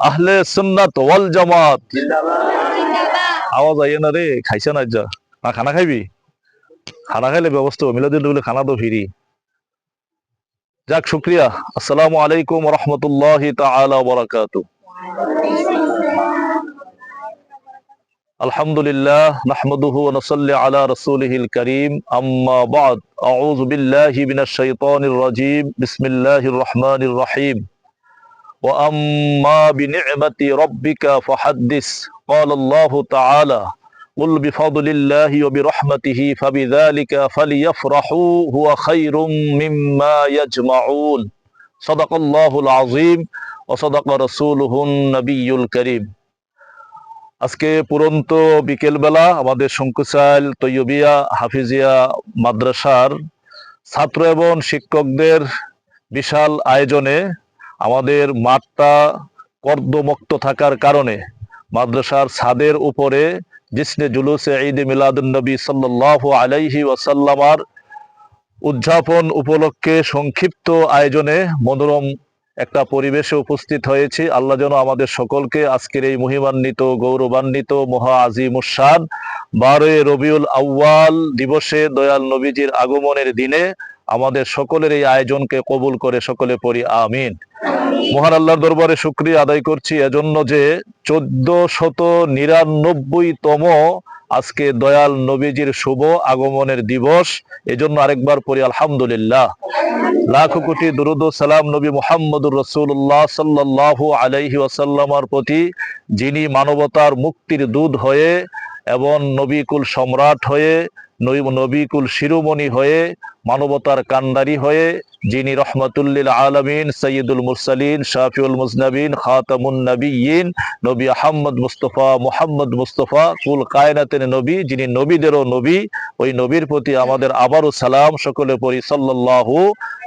আহলে সুন্নাত ওয়াল জামাত। আওয়াজ আইয়ে না রে, খাইছে না যা না, খানা খাইবি? খানা খাইলে ব্যবস্থা মিলাদুল বলে খানা তো ফিরি। যাক, শুক্রিয়া। আসসালামু আলাইকুম রহমতুল্লাহ তাআলা বরাকাত আলহামদুলিল্লাহ, নাহমাদুহু ওয়া নুসাল্লি আলা রাসূলিহিল কারীম। আম্মা বাদ। আউযু বিল্লাহি মিনাশ শাইতানির রাজীম। বিসমিল্লাহির রহমানির রহিম। وأما بنعمة ربك فحدث قال الله تعالى قل بفضل الله وبرحمته فبذلك فليفرحوا هو خير مما يجمعون صدق الله العظيم وصدق رسوله النبي الكريم আজকে পুরন্ত বিকেলবেলা আমাদের শঙ্কুচাইল তৈয়বিয়া হাফিজিয়া মাদ্রাসার ছাত্র এবং শিক্ষকদের বিশাল আয়োজনে আমাদের মাঠটা কর্দমুক্ত থাকার কারণে মাদ্রাসার ছাদের উপরে জিসনে জুলুসে ঈদ মিলাদুন নবী সাল্লাহ আলাইহি ওয়াসাল্লামার উদযাপন উপলক্ষে সংক্ষিপ্ত আয়োজনে মনোরম একটা পরিবেশে উপস্থিত হয়েছি। আল্লাহ যেন আমাদের সকলকে আজকের এই মহিমান্বিত, গৌরবান্বিত, মহা আজিমুসান বারোই রবিউল আউয়াল দিবসে দয়াল নবীজির আগমনের দিনে আমাদের সকলের এই আয়োজনকে কবুল করে সকলে পড়ি, আমিন। মহান আল্লাহর দরবারে শুক্রিয়া আদায় করছি এজন্য যে চোদ্দ শত নিরানব্বই তম আজকে দয়াল নবীজির শুভ আগমনের দিবস, এজন্য আরেকবার পড়ি, আলহামদুলিল্লাহ। লাখ কোটি দুরুদ সালাম নবী মুহাম্মদুর রসুল্লাহ সাল্লাহ আলাইহি ওয়াসাল্লামার প্রতি, যিনি মানবতার মুক্তির দুধ হয়ে এবং নবীকুল সম্রাট হয়ে নবীকুল শিরোমণি হয়ে, মানবতার কান্দারি হয়ে, যিনি রহমতুল্লিল আলমিন, সৈয়দুল মুরসালিন, শাফিউল মুজনবিন, খাতামুন নবীন নবী আহম্মদ মুস্তফা, মুহাম্মদ মুস্তফা, কুল কায়নাতের নবী, যিনি নবীদেরও নবী, ওই নবীর প্রতি আমাদের আবারও সালাম সকলে পড়ি, সাল্লাল্লাহু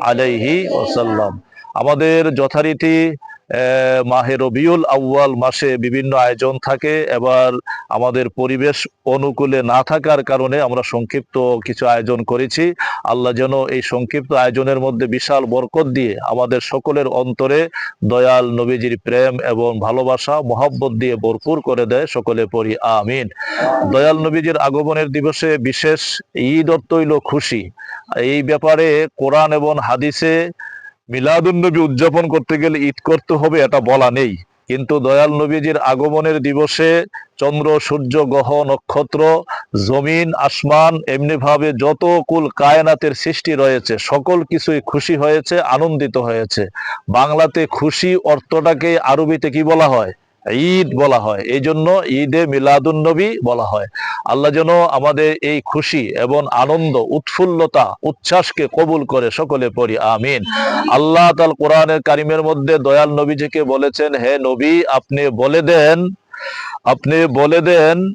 আলাইহি ওসাল্লাম আমাদের যথারীতি মাহে রবিউল আউয়াল মাসে বিভিন্ন আয়োজন থাকে। এবার আমাদের পরিবেশ অনুকূলে না থাকার কারণে আমরা সংক্ষিপ্ত কিছু আয়োজন করেছি। আল্লাহ যেন এই সংক্ষিপ্ত আয়োজনের মধ্যে বিশাল বরকত দিয়ে আমাদের সকলের অন্তরে দয়াল নবীজির প্রেম এবং ভালোবাসা, মহাব্বত দিয়ে ভরপুর করে দেয় সকলে পড়ি, আমিন। দয়াল নবীজির আগমনের দিবসে বিশেষ ঈদ অর্থ হইল খুশি। এই ব্যাপারে কোরআন এবং হাদিসে মিলাদুন্নবী উদযাপন করতে গেলে ঈদ করতে হবে, এটা বলা নেই। কিন্তু দয়াল নবীজির আগমনের দিবসে চন্দ্র, সূর্য, গ্রহ, নক্ষত্র, জমিন, আসমান, এমনিভাবে যত কুল কায়নাতের সৃষ্টি রয়েছে, সকল কিছুই খুশি হয়েছে, আনন্দিত হয়েছে। বাংলাতে খুশি অর্থটাকে আরবিতে কি বলা হয়? ঈদ বলা হয়। এই জন্য ঈদে মিলাদুন নবী বলা হয়। আল্লাহ যেন আমাদের এই খুশি এবং আনন্দ, উৎফুল্লতা, উচ্ছ্বাসকে কবুল করে সকলে পড়ি, আমিন। আল্লাহ তাল কোরআনের কারিমের মধ্যে দয়াল নবীজিকে বলেছেন, হে নবী, আপনি বলে দেন, আপনি বলে দেন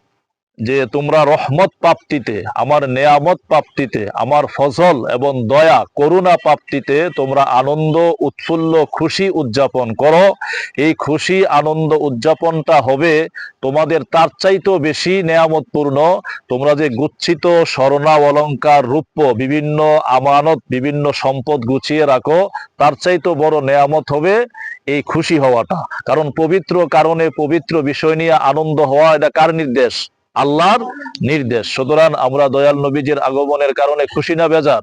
যে তোমরা রহমত প্রাপ্তিতে, আমার নেয়ামত প্রাপ্তিতে, আমার ফসল এবং দয়া, করুণা প্রাপ্তিতে তোমরা আনন্দ, উৎফুল্ল, খুশি উদযাপন করো। এই খুশি, আনন্দ উদযাপনটা হবে তোমাদের তার চাইতেও বেশি নেয়ামতপূর্ণ। তোমরা যে গুচ্ছিত স্বর্ণা অলঙ্কার রূপ্য, বিভিন্ন আমানত, বিভিন্ন সম্পদ গুছিয়ে রাখো, তার চাইতেও বড় নেয়ামত হবে এই খুশি হওয়াটা। কারণ পবিত্র কারণে পবিত্র বিষয় নিয়ে আনন্দ হওয়া এটা কার নির্দেশ? আল্লাহর নির্দেশ। সুতরাং আমরা দয়াল নবীজির আগমনের কারণে খুশি না বেজার?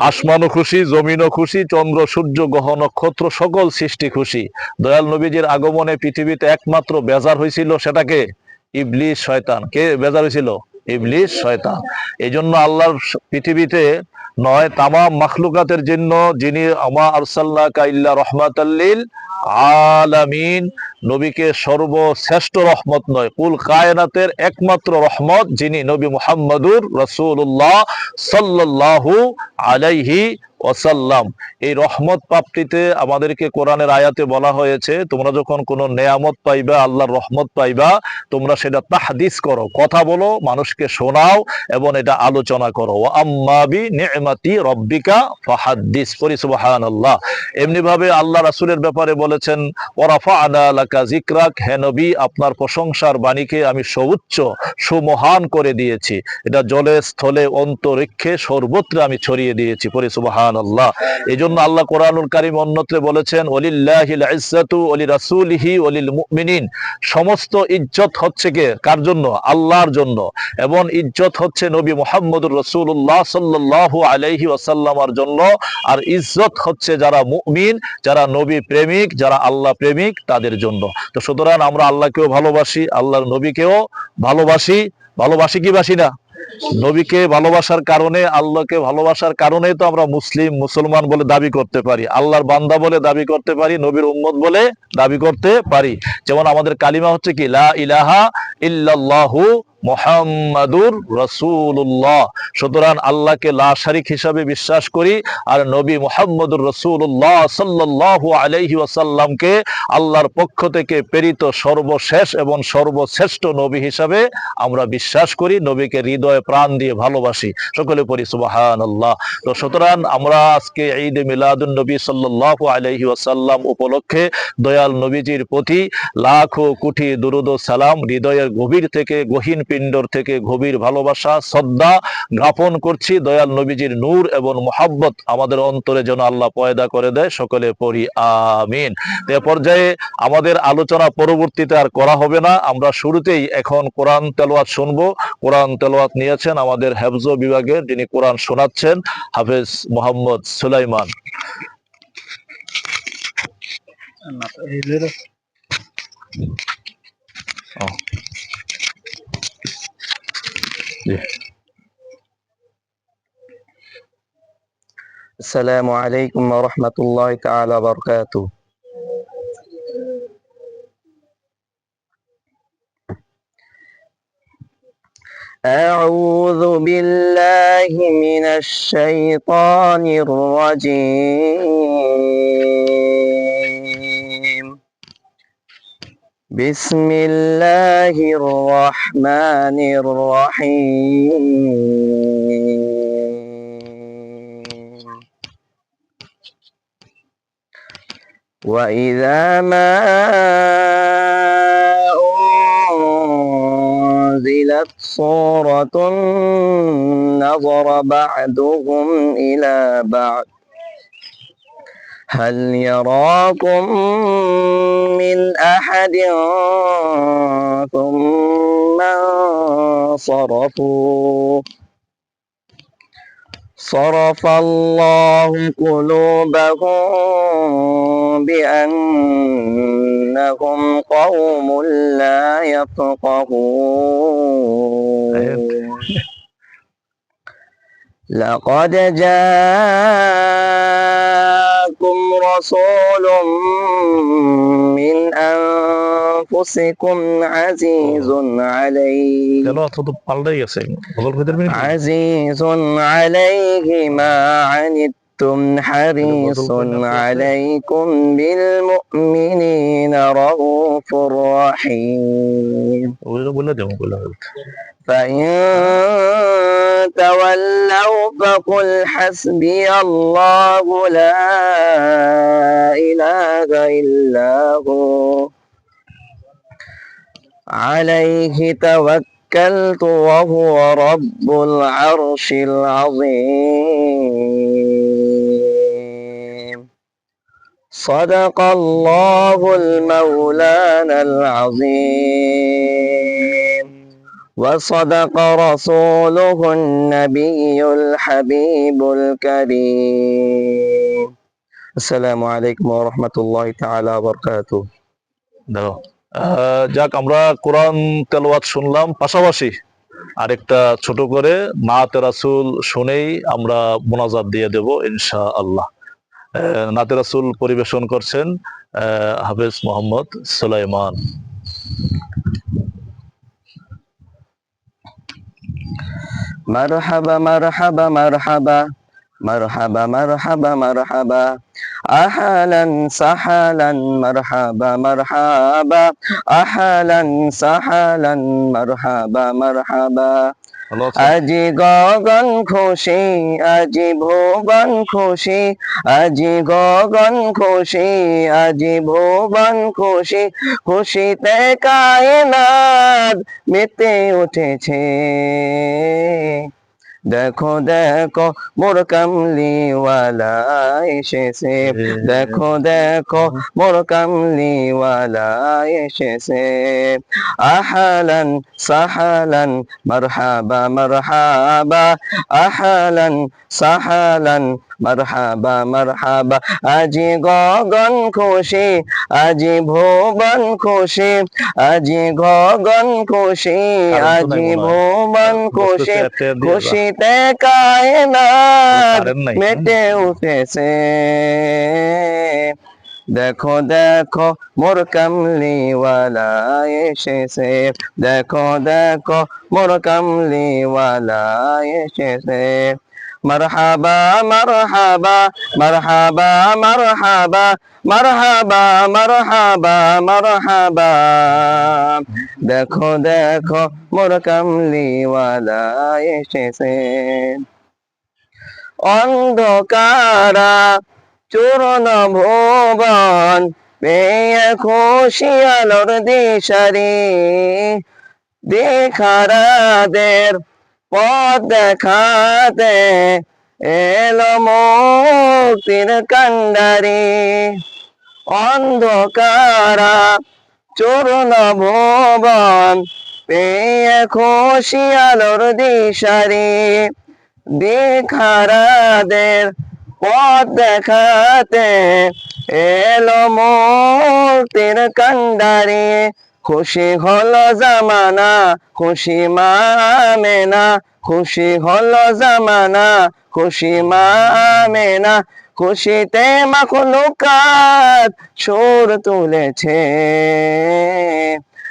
আসমানও খুশি জমিনও খুশি চন্দ্র সূর্য গ্রহ নক্ষত্র সকল সৃষ্টি খুশি। দয়াল নবীজির আগমনে পৃথিবীতে একমাত্র বেজার হয়েছিল সেটাকে ইবলিশ শয়তান। কে বেজার হয়েছিল? ইবলিশ শয়তান। এই জন্য আল্লাহর পৃথিবীতে নয়, তামাম মাখলুকাতের জন্য যিনি আমা আরসাল্লাহ কাইল্লা রহমাতাল্লিল আলামিন, নবীকে সর্বশ্রেষ্ঠ রহমত নয়, কুল কায়নাতের একমাত্র রহমত যিনি নবী মুহাম্মদুর রসুল্লাহ সাল্লাল্লাহু আলাইহি ওয়াসাল্লাম। এই রহমত প্রাপ্তিতে আমাদেরকে কোরআনের আয়াতে বলা হয়েছে, তোমরা যখন কোনো নেয়ামত পাইবা, আল্লাহর রহমত পাইবা, তোমরা সেটা তাহাদিস করো, কথা বলো, মানুষকে শোনাও এবং এটা আলোচনা করো। আম্মাবি আল্লাহ আপনার প্রশংসার বাণীকে আমি সউচ্চ সুমহান করে দিয়েছি। এটা জলে, স্থলে, অন্তরিক্ষে সর্বত্র আমি ছড়িয়ে দিয়েছি পরি সুবহানাল্লাহ। এই জন্য আল্লাহ কোরআনুল কারিম অন্যত্রে বলেছেন সমস্ত ইজ্জত হচ্ছে কে? কার জন্য? আল্লাহর জন্য। এবং ইজ্জত হচ্ছে নবী মুহাম্মদুর রাসূলুল্লাহ সাল্লাল্লাহু আলাইহি ওয়াসাল্লামার জন্য। আর ইজ্জত হচ্ছে যারা মুমিন, যারা নবী প্রেমিক, যারা আল্লাহ প্রেমিক, তাদের জন্য। তো সুতরাং আমরা আল্লাহকেও ভালোবাসি, আল্লাহর নবীকেও ভালোবাসি। ভালোবাসি কি বাসি না? নবীকে ভালোবাসার কারণে, আল্লাহকে ভালোবাসার কারণেই তো আমরা মুসলিম, মুসলমান বলে দাবি করতে পারি। আল্লাহর বান্দা বলে দাবি করতে পারি, নবীর উম্মত বলে দাবি করতে পারি। যেমন আমাদের কালিমা হচ্ছে কি, লা ইলাহা ইল্লাল্লাহু মোহাম্মদুর রসুল্লাহ সুতরাং আল্লাহকে লা শারিক হিসাবে বিশ্বাস করি আর নবী মোহাম্মদুর রসুল্লাহ সাল্লাহ আলাইহি ওয়াসাল্লামকে আল্লাহর পক্ষ থেকে প্রেরিত সর্বশেষ এবং সর্বশ্রেষ্ঠ নবী হিসাবে আমরা বিশ্বাস করি, নবীকে হৃদয়ে প্রাণ দিয়ে ভালোবাসি। সকলে পড়ি সুবাহান আল্লাহ তো সুতরাং আমরা আজকে ঈদ মিলাদুন নবী সাল্লাহ আলাইহি ওয়াসাল্লাম উপলক্ষে দয়াল নবীজির প্রতি লাখো কোটি দুরুদ সালাম হৃদয়ের গভীর থেকে গহীন পিণ্ডর থেকে গভীর ভালোবাসা শ্রদ্ধা জ্ঞাপন করছি। দয়াল নবীজির নূর এবং মোহাব্বত আমাদের অন্তরে যেন আল্লাহ পয়দা করে দেয় সকলে পড়ি আমিন। এ পর্যায়ে আমাদের আলোচনা পরবর্তীতে আর করা হবে না। আমরা শুরুতেই এখন কোরআন তেলোয়াত শুনব। কোরআন তেলোয়াত নিয়েছেন আমাদের হেফজ বিভাগের যিনি কোরআন শোনাচ্ছেন হাফেজ মোহাম্মদ সুলাইমান। السلام عليكم ورحمة الله تعالى وبركاته. أعوذ بالله من الشيطان الرجيم. بسم الله الرحمن الرحيم وإذا ما أنزلت صورة نظر بعضهم إلى بعض هل يراكم من أحد ثم انصرفوا؟ صرف الله قلوبهم بأنهم قوم لا يفقهون. لقد جاءكم رسول من أنفسكم عزيز عليه. عزيز عليه ما عنتم حريص عليكم بالمؤمنين رؤوف رحيم. فإن تولوا فقل حسبي الله لا إله إلا هو عليه توكلت وهو رب العرش العظيم صدق الله المولانا العظيم وصدق رسوله النبي الحبيب الكريم السلام عليكم ورحمة الله تعالى وبركاته দেখো আহ, যাক আমরা কোরআন তেলাওয়াত শুনলাম পাশাপাশি আরেকটা ছোট করে নাতে রাসুল শুনেই আমরা মোনাজাত দিয়ে দেব ইনশা আল্লাহ আহ, নাতে রাসুল পরিবেশন করছেন আহ, হাফেজ মোহাম্মদ সুলাইমান মারহাবা মারহাবা মারহাবা মারহাবা মারহাবা মারহাবা। আহালান সাহালান মারহাবা মারহাবা। আহালান সাহালান মারহাবা মারহাবা। আজি গগন খুশি, আজি ভুবন খুশি, আজি গগন খুশি, আজি ভুবন খুশি, খুশিতে কায়নাত মেতে উঠেছে। দেখো দেখো, মোর কামলিওয়ালা এসেছে। দেখো দেখো, মোর কামলিওয়ালা এসেছে। আহালান সাহালান, মারহাবা মারহাবা। আহালান সাহালান মারহাবা মারহাবা। আজি গগন খুশি আজি ভুবন খুশি আজি গগন খুশি আজি ভুবন খুশি খুশিতে কায়নাত মেটে উঠেছে। দেখো দেখো মোর কামলিওয়ালা এসেছে। দেখো দেখো মোর কামলিওয়ালা এসেছে। মারহাবা মারহাবা মারহাবা মারহাবা মারহাবা মারহাবা মারহাবা। দেখো দেখো, মোর কামলিওয়ালা এসেছে। অন্ধকারা, চূর্ণ ভুবন, পেয়ে খুশি আলোর দিশারি। দেখারাদের পথ দেখাতে এলো মুক্তির কান্ডারি। অন্ধকারা চূর্ণ ভুবন, পেয়ে খুশি আলোর দিশারি। দেখারাদের পথ দেখাতে এলো মুক্তির কান্ডারি। খুশি হলো জামানা খুশি মামেনা খুশি হলো জামানা খুশি মামেনা খুশিতে মাখলুকাত সুর তুলেছে।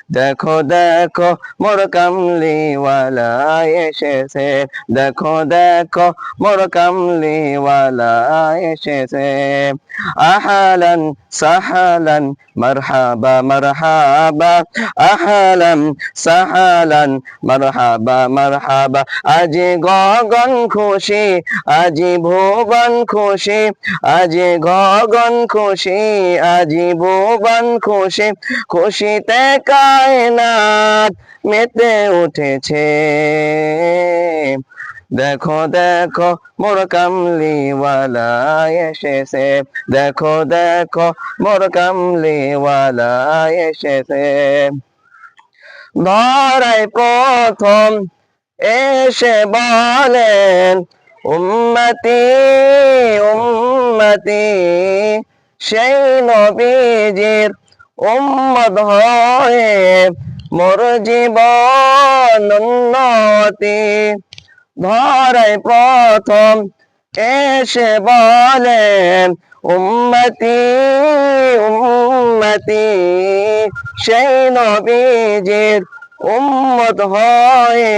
দেখো দেখো, মোর কামলিওয়ালা এসেছে। দেখো দেখো, মোর কামলিওয়ালা এসেছে। আহালান, সাহালান, মারহাবা মারহাবা। আহালান, সাহালান, মারহাবা মারহাবা। আজি গগন খুশি, আজি ভুবন খুশি, আজি গগন খুশি, আজি ভুবন খুশি। খুশিতে কায়নাত মেতে উঠেছে। দেখো দেখো, মোর কামলিওয়ালা এসেছে। দেখো দেখো, মোর কামলিওয়ালা এসেছে। ধরাই প্রথম এসে বলেন, উম্মতি উম্মতি, সেই নবীজির উম্মত মোর জীবন উন্নতি। ধরাই প্রথম এসে বলেন উম্মতি উম্মতি। সেই নবীজির উম্মত হয়ে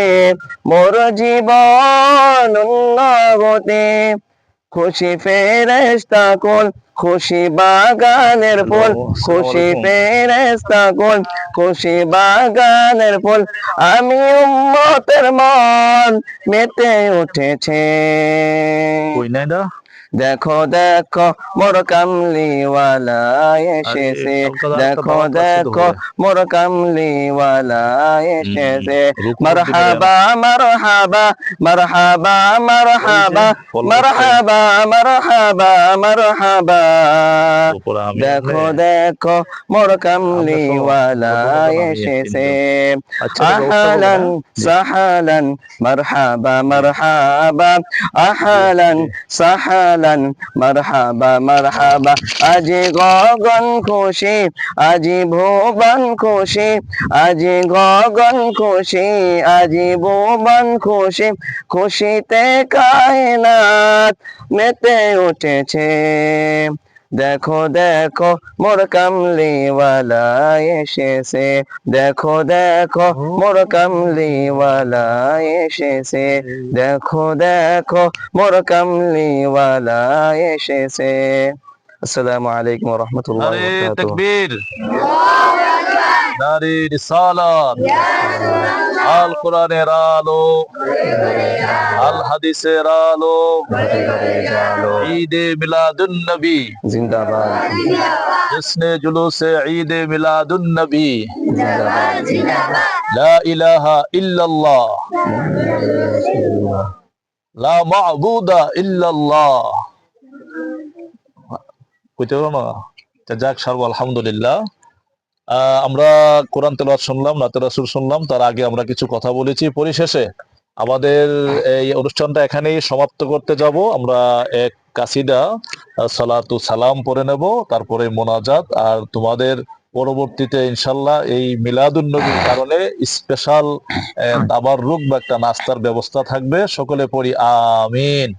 মোর জীবন উন্নগতি খুশি ফেরেস্তা কোল খুশি বাগানের ফুল খুশি ফেরেস্তা গুল খুশি বাগানের ফুল। আমি উম্মতের মন মেতে উঠেছে। কই নাই দা? দেখো দেখো মোর কামলিওয়ালা এসেছে। দেখো দেখো মোর কামলিওয়ালা এসেছে। মারহাবা মারহাবা মারহাবা মারহাবা মারহাবা মারহাবা মারহাবা দেখো দেখো মোর কামলিওয়ালা এসেছে। আহালান সাহালান মারহাবা মারহাবা আহালান সাহালান মারহাবা মারহাবা। আজি গগন খুশি আজি ভুবন খুশি আজি গগন খুশি আজি ভুবন খুশি খুশিতে কায়নাত মেতে উঠেছে। দেখো দেখো, মোর কামলিওয়ালা এসেছে। দেখো দেখো, মোর কামলিওয়ালা এসেছে। দেখো দেখো, মোর কামলিওয়ালা এসেছে। আসসালামু আলাইকুম রহমতুল্লাহ নারী রিসালাত আল কোরআনের আলো আল হাদিসের আলো ঈদে মিলাদুন নবী জিন্দাবাদ জশ্নে জুলুসে ঈদে মিলাদুন নবী লা ইলাহা ইল্লাল্লাহ লা মা'বুদা ইল্লাল্লাহ কইতে পারবো না যাক সার্ব আলহামদুলিল্লাহ আমরা কোরআন তেলাওয়াত শুনলাম নাতে রাসূল শুনলাম, তার আগে আমরা কিছু কথা বলেছি পরিশেষে। আমাদের এই অনুষ্ঠানটা এখানেই সমাপ্ত করতে যাব। আমরা এক কাসিদা সালাতু সালাম পরে নেব, তারপরে মোনাজাত, আর তোমাদের পরবর্তীতে ইনশাল্লাহ এই মিলাদুন নবীর কারণে স্পেশাল দাবার রূপ বা একটা নাস্তার ব্যবস্থা থাকবে। সকলে পড়ি আমিন।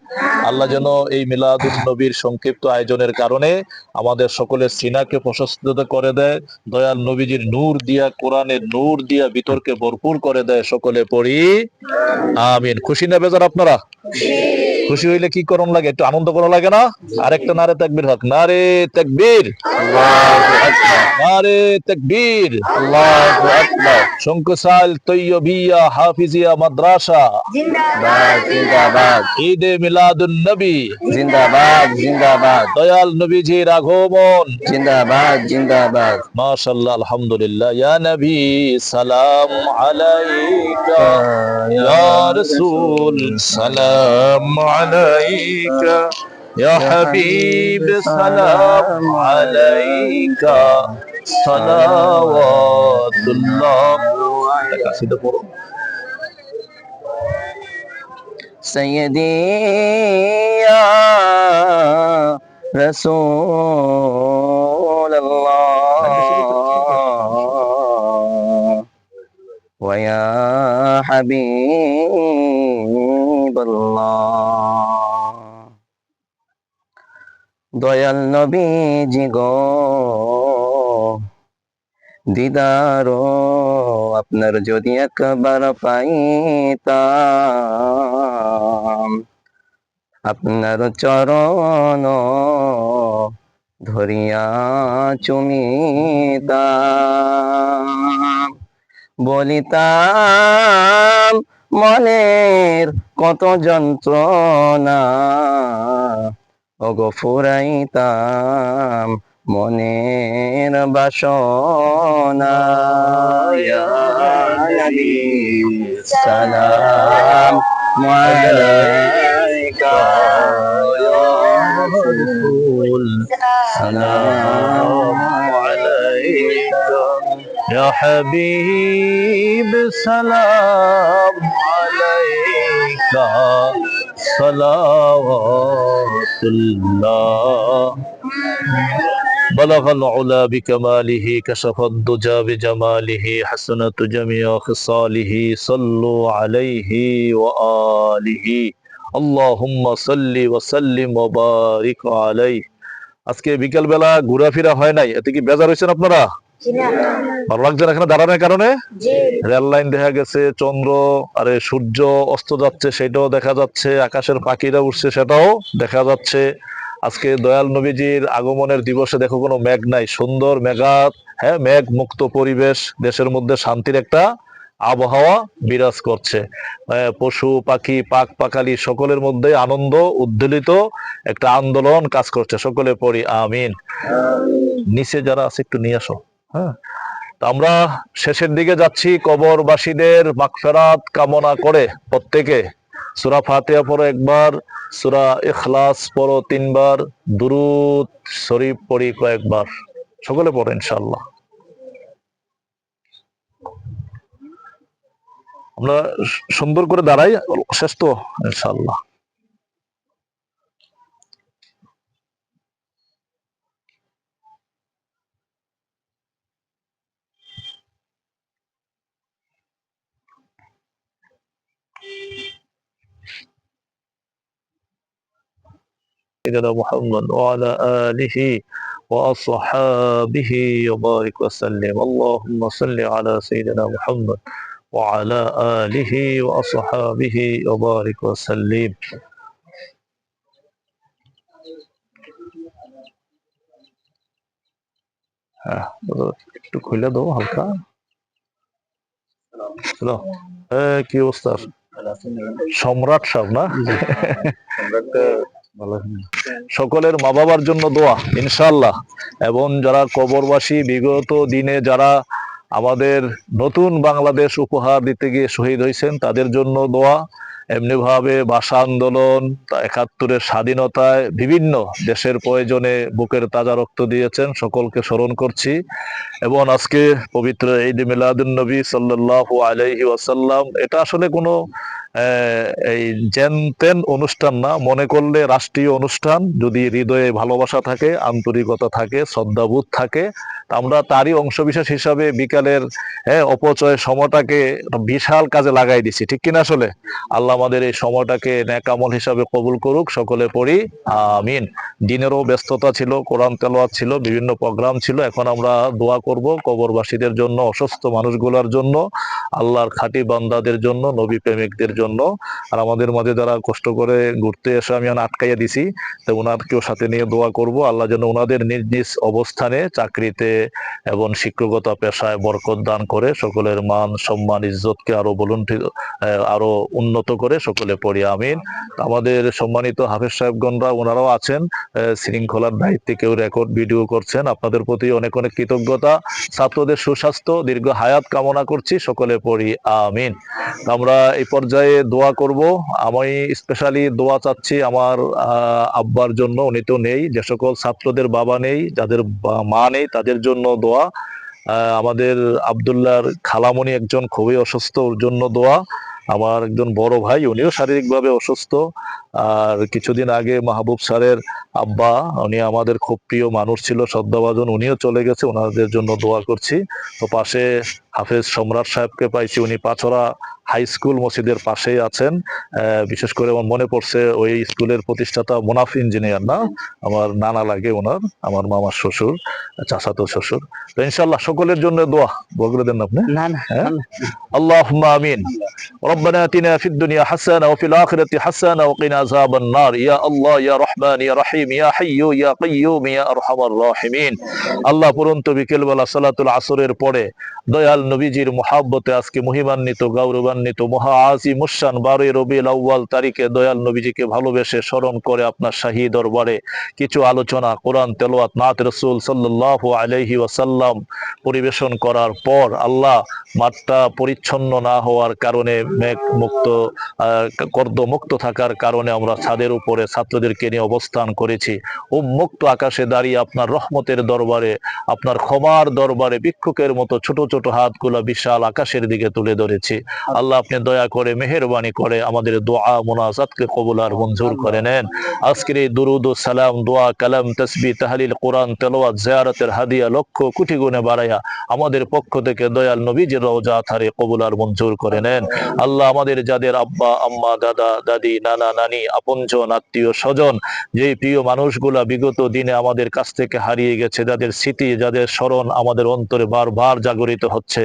আল্লাহ যেন এই মিলাদুন নবীর সংক্ষিপ্ত আয়োজনের কারণে আমাদের সকলের সিনাকে প্রশস্ত করে দেয় দয়াল নবীজির নূর দিয়া কোরআনের নূর দিয়া বিতর্কে ভরপুর করে দেয় সকলে পড়ি আমিন। খুশি না বেজার আপনারা? খুশি হইলে কি করণ লাগে? একটু আনন্দ করা লাগে না? আরেকটা নারে তাকবীর হক নারে তাকবীর। নারে তাকবীর। আল্লাহু আকবার শঙ্কুসাল তৈয়বিয়া হাফিজিয়া মাদ্রাসা। জিন্দাবাদ। জিন্দাবাদ ঈদে মিলাদুন নবী। জিন্দাবাদ জিন্দাবাদ। দয়াল নবীজির আগমন জিন্দাবাদ জিন্দাবাদ। মাশাআল্লাহ আলহামদুলিল্লাহ। ইয়া নবী সালাম আলাইকা। ইয়া রাসূল সালাম আলাইকা عليك. يا حبيب السلام عليك. صلوات الله. سيدي يا رسول الله. ويا حبيب الله দয়াল নবীজি গো দিদার আপনার যদি একবার পাইতাম আপনার চরণ ধরিয়া চুমিতাম বলিতাম মনের কত যন্ত্রণা। ওগো ফুরাইতাম মনের বাসনা। সালাম রাসূল, সালাম يا حبيب سلام عليك صلوات الله بلغ العلا بكماله كشف الدجى بجماله حسنت جميع خصاله صلوا عليه وآله اللهم صل وسلم وبارك عليه আজকে বিকেল বেলা ঘোরাফেরা হয় নাই এতে কি বেজার হয়েছেন আপনারা ভালো লাগছে না এখানে দাঁড়ানোর কারণে? রেল লাইন দেখা গেছে চন্দ্র আরে সূর্য অস্ত যাচ্ছে সেটাও দেখা যাচ্ছে আকাশের পাখিরা উঠছে সেটাও দেখা যাচ্ছে। আজকে দয়াল নবীজির আগমনের দিবসে দেখো কোনো মেঘ নাই সুন্দর মেঘাত হ্যাঁ মেঘ মুক্ত পরিবেশ দেশের মধ্যে শান্তির একটা আবহাওয়া বিরাজ করছে। পশু পাখি পাক পাকালি সকলের মধ্যে আনন্দ উদ্দোলিত একটা আন্দোলন কাজ করছে সকলে পড়ি আমিন। নিচে যারা আছে একটু নিয়ে আসো। হ্যাঁ। আমরা শেষের দিকে যাচ্ছি কবরবাসীদের মাগফেরাত কামনা করে প্রত্যেকে। সুরা ফাতিহা পড়ো একবার, সুরা এখলাস পড়ো তিনবার, দুরুদ শরীফ পড়ি কয়েকবার। সকলে পড়ো ইনশাল্লাহ আমরা সুন্দর করে দাঁড়াই, শেষ তো ইনশাআল্লাহ। سيدنا محمد وعلى آله وأصحابه وبارك وسلم اللهم صل على سيدنا محمد وعلى آله وأصحابه وبارك وسلم হ্যাঁ একটু খুলে দাও হালকা হ্যালো এ, কি অবস্থা সম্রাট সাহেব না সকলের মা বাবার জন্য দোয়া ইনশাল্লাহ এবং যারা কবরবাসী, বিগত দিনে যারা আমাদের নতুন বাংলাদেশ উপহার দিতে গিয়ে শহীদ হয়েছেন, তাদের জন্য দোয়া। এমনিভাবে ভাষা আন্দোলন একাত্তরের স্বাধীনতায় বিভিন্ন দেশের প্রয়োজনে বুকের তাজা রক্ত দিয়েছেন, সকলকে স্মরণ করছি। এবং আজকে পবিত্র ঈদ মিলাদুন নবী সাল্লাল্লাহু আলাইহি ওয়াসাল্লাম, এটা আসলে কোনো এই জেন তেন অনুষ্ঠান না, মনে করলে রাষ্ট্রীয় অনুষ্ঠান, যদি হৃদয়ে ভালোবাসা থাকে, আন্তরিকতা থাকে, শ্রদ্ধাবোধ থাকে আমরা তারই অংশবিশেষ হিসাবে বিকালের হ্যাঁ অপচয় সময়টাকে বিশাল কাজে লাগাই দিছি, ঠিক কিনা আসলে? আল্লাহ আমাদের এই সময়টাকে ন্যাকামল হিসাবে কবুল করুক, সকলে পড়ি, আমিন। দিনেরও ব্যস্ততা ছিল, কোরআন তেলোয়াত ছিল, বিভিন্ন প্রোগ্রাম ছিল, এখন আমরা দোয়া করব কবরবাসীদের জন্য, অসুস্থ মানুষগুলোর জন্য। আল্লাহর খাঁটি বান্দাদের জন্য, নবী প্রেমিকদের জন্য। আর আমাদের মাঝে যারা কষ্ট করে ঘুরতে এসে আমি আটকাইয়া দিছি, তো ওনারকেও সাথে নিয়ে দোয়া করব। আল্লাহ যেন ওনাদের নিজ নিজ অবস্থানে চাকরিতে এবং শিক্ষকতা পেশায় বরকত দান করে সকলের মান, সম্মান, ইজ্জতকে আরও বলুন আরও উন্নত করে সকলে পড়ি, আমিন। আমাদের সম্মানিত হাফেজ সাহেবগণরা, ওনারাও আছেন শৃঙ্খলার দায়িত্বে কেউ রেকর্ড ভিডিও করছেন। আপনাদের প্রতি অনেক অনেক কৃতজ্ঞতা। ছাত্রদের সুস্বাস্থ্য, দীর্ঘ হায়াত কামনা করছি, সকলে পড়ি, আমিন। আমরা এই পর্যায়ে দোয়া করব। আমি স্পেশালি দোয়া চাচ্ছি আমার আব্বার জন্য, উনি তো নেই। যে সকল ছাত্রদের বাবা নেই, যাদের মা নেই, তাদের জন্য দোয়া। আমাদের আবদুল্লার খালামণি একজন খুবই অসুস্থ, ওর জন্য দোয়া। আমার একজন বড় ভাই, উনিও শারীরিকভাবে অসুস্থ। আর কিছুদিন আগে মাহবুব স্যারের আব্বা উনি আমাদের খুব প্রিয় মানুষ ছিল শ্রদ্ধাভাজন উনিও চলে গেছে ওনাদের জন্য দোয়া করছি তো পাশে হাফেজ সম্রাট সাহেবকে পাইছি উনি পাছড়া হাই স্কুল মসজিদের পাশেই আছেন আহ, বিশেষ করে আমার মনে পড়ছে ওই স্কুলের প্রতিষ্ঠাতা মুনাফ ইঞ্জিনিয়ার না আমার নানা লাগে ওনার আমার মামার শ্বশুর চাচাতো শ্বশুর তো ইনশাল্লাহ সকলের জন্য দোয়া বলে দেন আপনি না না হ্যাঁ? اللهم امين ربنا اتنا في الدنيا حسنه وفي الاخره حسنه وقنا عذاب النار يا الله يا رحمن يا رحيم يا حي يا قيوم يا ارحم الراحمين আল্লাহ পরন্ত বিকেল বেলা সালাতুল আসরের পরে দয়াল নবীজির মহাব্বতে আজকে মহিমান্বিত গৌরবান্বিত মহা আজি মুসান বারোই রবিউল আউ্বাল তারিখে দয়াল নবীজিকে ভালোবেসে স্মরণ করে আপনার শাহী দরবারে কিছু আলোচনা কোরআন তেলোয়াত নাত রসুল সাল্লাহ আলহি ওয়াসাল্লাম পরিবেশন করার পর আল্লাহ মাঠটা পরিচ্ছন্ন না হওয়ার কারণে মেঘ মুক্ত আহ, কর্দ মুক্ত থাকার কারণে আমরা ছাদের উপরে ছাত্রদেরকে নিয়ে অবস্থান করেছি। ও মুক্ত আকাশে দাঁড়িয়ে আপনার রহমতের দরবারে, আপনার ক্ষমার দরবারে ভিক্ষুকের মতো ছোট ছোট হাতগুলো বিশাল আকাশের দিকে তুলে ধরেছি। আল্লাহ আপনি দয়া করে মেহেরবানি করে আমাদের দোয়া, মোনাজাতকে কবুল আর মঞ্জুর করে নেন। আজকের এই দুরুদ সালাম, দোয়া, কালাম তসবি তাহলিল, কোরআন, তেলাওয়াত, জিয়ারতের হাদিয়া লক্ষ কোটি গুণে বাড়াইয়া আমাদের পক্ষ থেকে দয়াল নবীজির রওজা আথারে কবুল আর মঞ্জুর করে নেন। আল্লাহ আমাদের যাদের আব্বা, আম্মা, দাদা, দাদি, নানা, নানি আপনজন আত্মীয় স্বজন যে প্রিয় মানুষগুলা বিগত দিনে আমাদের কাছ থেকে হারিয়ে গেছে যাদের স্মৃতি যাদের স্মরণ আমাদের অন্তরে বারবার জাগরিত হচ্ছে।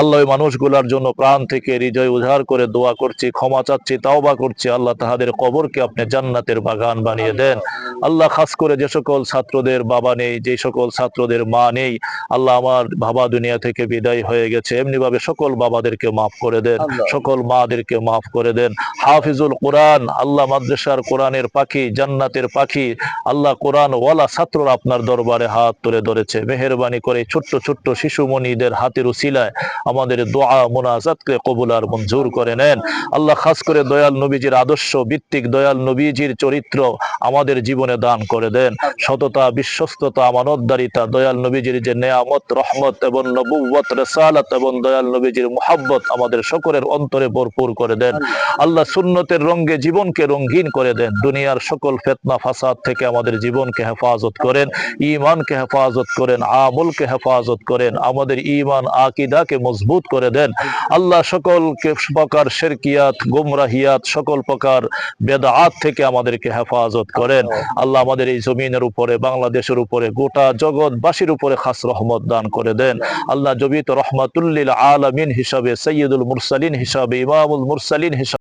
আল্লাহ মানুষগুলার জন্য প্রাণ থেকে হৃদয় উজাড় করে দোয়া করছি ক্ষমা চাচ্ছি তাওবা করছি। আল্লাহ তাহাদের কবরকে আপনি জান্নাতের বাগান বানিয়ে দেন। আল্লাহ খাস করে যে সকল ছাত্রদের বাবা নেই যে সকল ছাত্রদের মা নেই আল্লাহ আমার বাবা দুনিয়া থেকে বিদায় হয়ে গেছে। এমনি ভাবে সকল বাবাদেরকে মাফ করে দেন সকল মাদেরকে মাফ করে দেন। হাফিজুল কোরআন আল্লাহ মাদ্রাসার কোরআনের পাখি, জান্নাতের পাখি। আল্লাহ কোরআন ওয়ালা ছাত্ররা আপনার দরবারে হাত তুলে ধরেছে। মেহরবানি করে ছোট্ট ছোট্ট শিশুমণিদের হাতের উসিলায় আমাদের দোয়া মোনাজাতকে কবুল আর মঞ্জুর করে নেন। আল্লাহ খাস করে দয়াল নবীজির আদর্শ ভিত্তিক দয়াল নবীজির চরিত্র আমাদের জীবনে দান করে দেন। সততা, বিশ্বস্ততা, আমানতদারিতা, দয়াল নবীজির যে নেয়ামত, রহমত এবং নবুয়ত রেসালাত এবং দয়াল নবীজির মোহাব্বত আমাদের সকলের অন্তরে ভরপুর করে দেন। আল্লাহ সুন্নতের রঙ্গে জীবনকে রঙ্গিন করে দেন। দুনিয়ার সকল ফেতনা, ফাসাদ থেকে আমাদের জীবনকে হেফাজত করেন ইমানকে হেফাজত করেন, আমলকে হেফাজত করেন, আমাদের ইমান আকিদাকে মজবুত করে দেন। আল্লাহ সকল প্রকার শেরকিয়াত, গুমরাহিয়াত, সকল প্রকার বেদাত থেকে আমাদেরকে হেফাজত করেন। আল্লাহ আমাদের এই জমিনের উপরে, বাংলাদেশের উপরে, গোটা জগৎবাসীর উপরে খাস রহমত দান করে দেন। আল্লাহ জবিত রহমাতুল্লিল আলামিন হিসাবে সৈয়দুল মুরসালিন হিসাবে, ইমামুল মুরসালিন হিসাবে